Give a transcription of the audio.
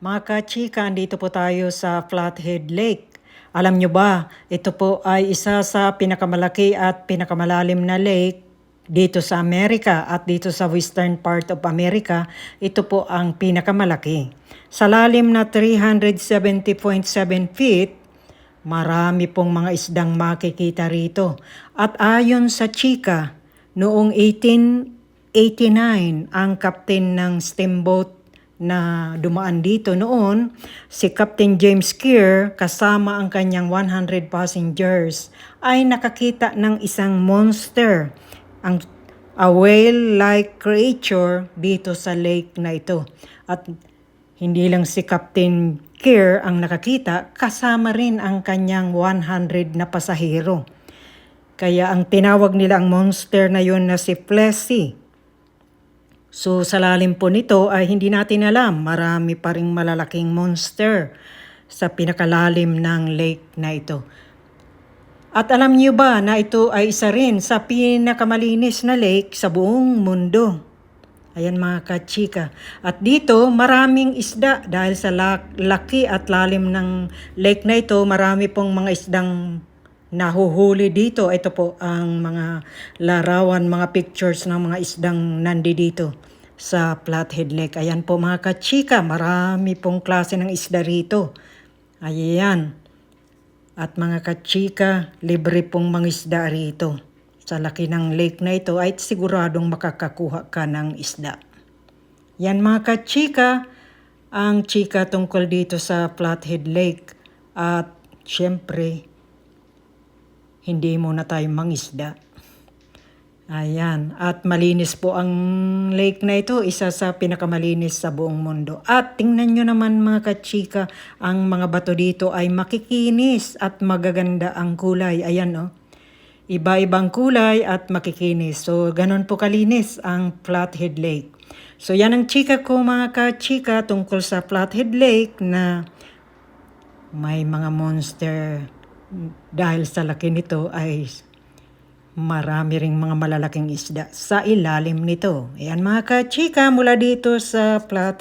Mga kachika, andito po tayo sa Flathead Lake. Alam nyo ba, ito po ay isa sa pinakamalaki at pinakamalalim na lake dito sa Amerika at dito sa western part of America, ito po ang pinakamalaki. Sa lalim na 370.7 feet, marami pong mga isdang makikita rito. At ayon sa chika, noong 1889, ang kapten ng steamboat na dumaan dito noon, si Captain James Keir kasama ang kanyang 100 passengers ay nakakita ng isang monster, ang a whale-like creature dito sa lake na ito. At hindi lang si Captain Keir ang nakakita, kasama rin ang kanyang 100 na pasahero. Kaya ang tinawag nila ang monster na yun na si Plessy. So sa lalim po nito ay hindi natin alam, marami pa ring malalaking monster sa pinakalalim ng lake na ito. At alam niyo ba na ito ay isa rin sa pinakamalinis na lake sa buong mundo? Ayan mga kachika. At dito maraming isda dahil sa lak- laki at lalim ng lake na ito, marami pong mga isdang nahuhuli dito. Ito po ang mga larawan, mga pictures ng mga isdang nandi dito sa Flathead Lake. Ayan po mga kachika, marami pong klase ng isda rito. Ayan. At mga kachika, libre pong mga isda rito. Sa laki ng lake na ito ay siguradong makakakuha ka ng isda. Yan mga kachika, ang chika tungkol dito sa Flathead Lake. At syempre, hindi muna tayo mangisda. Ayan. At malinis po ang lake na ito. Isa sa pinakamalinis sa buong mundo. At tingnan nyo naman mga kachika, ang mga bato dito ay makikinis at magaganda ang kulay. Ayan oh. Iba-ibang kulay at makikinis. So, ganun po kalinis ang Flathead Lake. So, yan ang chika ko mga kachika tungkol sa Flathead Lake na may mga monster dahil sa laki nito ay marami ring mga malalaking isda sa ilalim nito. Ayan mga kachika mula dito sa Flat